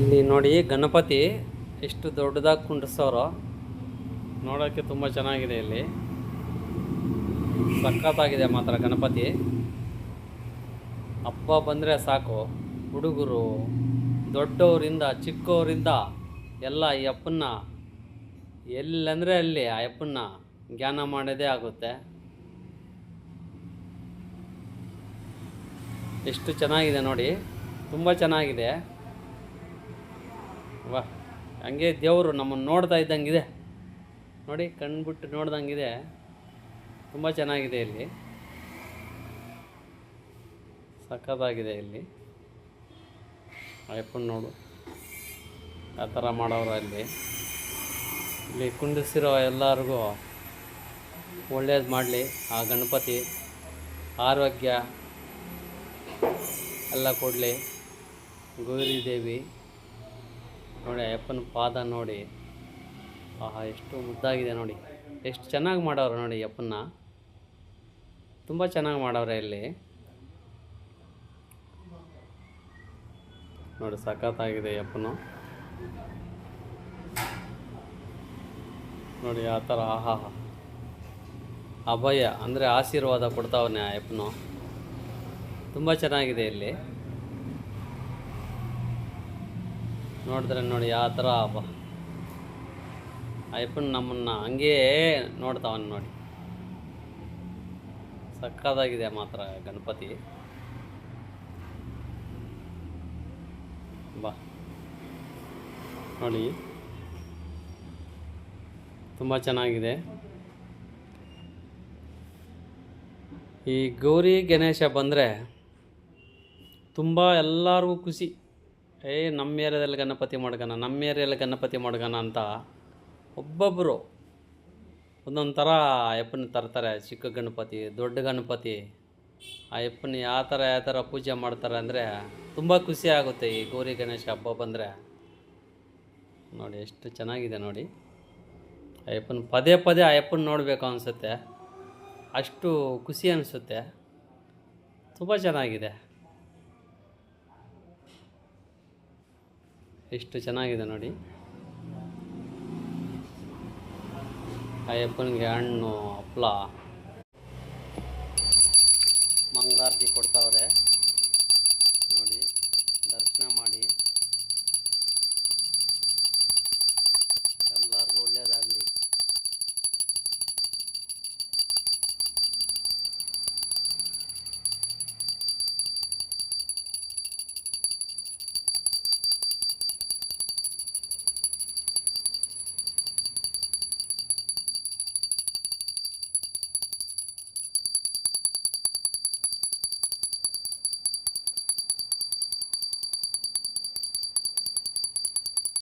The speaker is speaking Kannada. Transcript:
ಇಲ್ಲಿ ನೋಡಿ ಗಣಪತಿ ಎಷ್ಟು ದೊಡ್ಡದಾಗಿ ಕುಂಡಿಸೋರು ನೋಡೋಕ್ಕೆ ತುಂಬ ಚೆನ್ನಾಗಿದೆ ಇಲ್ಲಿ. ಸಖತ್ತಾಗಿದೆ ಮಾತ್ರ ಗಣಪತಿ. ಹಬ್ಬ ಬಂದರೆ ಸಾಕು. ಹುಡುಗರು, ದೊಡ್ಡವರಿಂದ, ಚಿಕ್ಕವರಿಂದ ಎಲ್ಲ ಈ ಅಪ್ಪನ್ನ ಎಲ್ಲಂದರೆ ಅಲ್ಲಿ ಆ ಅಪ್ಪನ್ನ ಧ್ಯಾನ ಮಾಡೋದೇ ಆಗುತ್ತೆ. ಎಷ್ಟು ಚೆನ್ನಾಗಿದೆ ನೋಡಿ. ತುಂಬ ಚೆನ್ನಾಗಿದೆ. ವಾ, ಹಂಗೆ ದೇವರು ನಮ್ಮನ್ನು ನೋಡ್ತಾ ಇದ್ದಂಗಿದೆ. ನೋಡಿ, ಕಣ್ಬಿಟ್ಟು ನೋಡ್ದಂಗಿದೆ. ತುಂಬ ಚೆನ್ನಾಗಿದೆ ಇಲ್ಲಿ. ಸಖತ್ತಾಗಿದೆ ಇಲ್ಲಿ. ಐಫೋನ್ ನೋಡು. ಆ ಥರ ಮಾಡೋರು ಅಲ್ಲಿ. ಇಲ್ಲಿ ಕುಂಡಿಸಿರೋ ಎಲ್ಲರಿಗೂ ಒಳ್ಳೇದು ಮಾಡಲಿ. ಆ ಗಣಪತಿ, ಆರೋಗ್ಯ ಎಲ್ಲ ಕೊಡಲಿ. ಗೌರಿ ದೇವಿ. ನೋಡಿ ಅಯ್ಯಪ್ಪನ ಪಾದ ನೋಡಿ. ಆಹಾ, ಎಷ್ಟು ಮುದ್ದಾಗಿದೆ ನೋಡಿ. ಎಷ್ಟು ಚೆನ್ನಾಗಿ ಮಾಡವ್ರೆ ನೋಡಿ ಅಯ್ಯಪ್ಪನ ತುಂಬ ಚೆನ್ನಾಗಿ ಮಾಡವ್ರೆ ಇಲ್ಲಿ. ನೋಡಿ, ಸಖತ್ತಾಗಿದೆ ಅಯ್ಯಪ್ಪನು. ನೋಡಿ, ಆ ಥರ, ಆಹಾ. ಅಭಯ, ಅಂದರೆ ಆಶೀರ್ವಾದ ಕೊಡ್ತಾವನೆ ಆ ಅಪ್ಪನು ತುಂಬ ಚೆನ್ನಾಗಿದೆ ಇಲ್ಲಿ. ನೋಡಿದ್ರೆ ನೋಡಿ ಯಾವ ಥರ ಐಫೋನ್ ಅಯ್ಯಪ್ಪನ ನಮ್ಮನ್ನು ಹಂಗೇ ನೋಡ್ತಾವನ್ ನೋಡಿ. ಸಕ್ಕದಾಗಿದೆ ಮಾತ್ರ ಗಣಪತಿ. ಬಾ. ನೋಡಿ. ತುಂಬ ಚೆನ್ನಾಗಿದೆ. ಈ ಗೌರಿ ಗಣೇಶ ಬಂದರೆ ತುಂಬ ಎಲ್ಲರಿಗೂ ಖುಷಿ. ಏ, ನಮ್ಮ ಏರಿಯಾದಲ್ಲಿ ಗಣಪತಿ ಮಾಡ್ಕಣ, ನಮ್ಮ ಏರಿಯಾದಲ್ಲಿ ಗಣಪತಿ ಮಾಡ್ಕಣ ಅಂತ ಒಬ್ಬೊಬ್ಬರು ಒಂದೊಂದು ಥರ ಅಯ್ಯಪ್ಪನ ತರ್ತಾರೆ, ಚಿಕ್ಕ ಗಣಪತಿ, ದೊಡ್ಡ ಗಣಪತಿ. ಆ ಅಯ್ಯಪ್ಪನ ಯಾವ ಥರ ಯಾವ ಥರ ಪೂಜೆ ಮಾಡ್ತಾರೆ ಅಂದರೆ ತುಂಬ ಖುಷಿ ಆಗುತ್ತೆ ಈ ಗೌರಿ ಗಣೇಶ ಹಬ್ಬ ಬಂದರೆ. ನೋಡಿ, ಎಷ್ಟು ಚೆನ್ನಾಗಿದೆ ನೋಡಿ. ಅಯ್ಯಪ್ಪನ ಪದೇ ಪದೇ ಅಯ್ಯಪ್ಪನ ನೋಡಬೇಕು ಅನಿಸುತ್ತೆ. ಅಷ್ಟು ಖುಷಿ ಅನಿಸುತ್ತೆ. ತುಂಬ ಚೆನ್ನಾಗಿದೆ. ಎಷ್ಟು ಚೆನ್ನಾಗಿದೆ ನೋಡಿ. ಅಯ್ಯಪ್ಪನಿಗೆ ಹಣ್ಣು ಹಪ್ಪಳ ಮಂಗಳಾರತಿ ಕೊಡ್ತಾವ್ರೆ.